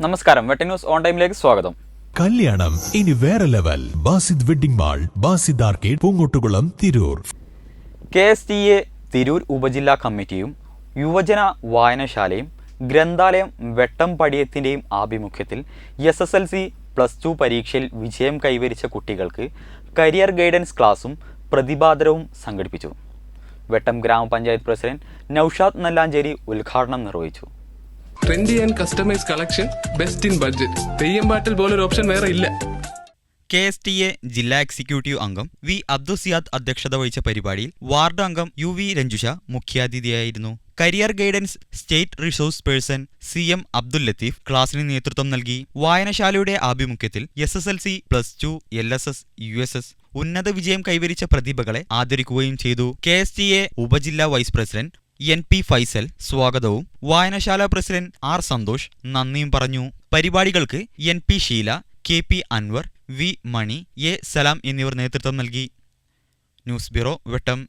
നമസ്കാരം. വെട്ട news on ടൈമിലേക്ക് സ്വാഗതം. കല്യാണം. ഇനി വേറെ level. Basid wedding mall Basid arcade Poongottukulam Tirur. K S T A Tirur ഉപജില്ലാ കമ്മിറ്റിയും യുവജന വായനശാലയും ഗ്രന്ഥാലയം വെട്ടം പടിയത്തിന്റെയും ആഭിമുഖ്യത്തിൽ S S L C plus two പരീക്ഷയിൽ വിജയം കൈവരിച്ച കുട്ടികൾക്ക് കരിയർ ഗൈഡൻസ് ക്ലാസും പ്രതിഭാദരവും സംഘടിപ്പിച്ചു. വെട്ടം ഗ്രാമപഞ്ചായത്ത് പ്രസിഡന്റ് നൌഷാദ് നല്ലാഞ്ചേരി ഉദ്ഘാടനം നിർവഹിച്ചു. Trendy and customise collection best in budget Theyyam പാട്ടിൽ പോലൊരു ഓപ്ഷൻ വേറെ ഇല്ല. കെ എസ് ടി എ ജില്ലാ എക്സിക്യൂട്ടീവ് അംഗം വി അബ്ദുസിയാദ് അധ്യക്ഷത വഹിച്ച പരിപാടിയിൽ വാർഡ് അംഗം U V Ranjusha മുഖ്യാതിഥിയായിരുന്നു. Career guidance state resource person C M Abdul Latheef ക്ലാസിന് നേതൃത്വം നൽകി. വായനശാലയുടെ ആഭിമുഖ്യത്തിൽ S S L C plus two L S S U S S ഉന്നത വിജയം കൈവരിച്ച പ്രതിഭകളെ ആദരിക്കുകയും ചെയ്തു. കെ എസ് ടി എ ഉപജില്ലാ vice president N P Faisal സ്വാഗതവും. വായനശാല പ്രസിഡന്റ് ആർ സന്തോഷ് നന്ദിയും പറഞ്ഞു. പരിപാടികൾക്ക് N P Sheela K P Anwar V Mani A Salam എന്നിവർ നേതൃത്വം നൽകി. News bureau Vettom.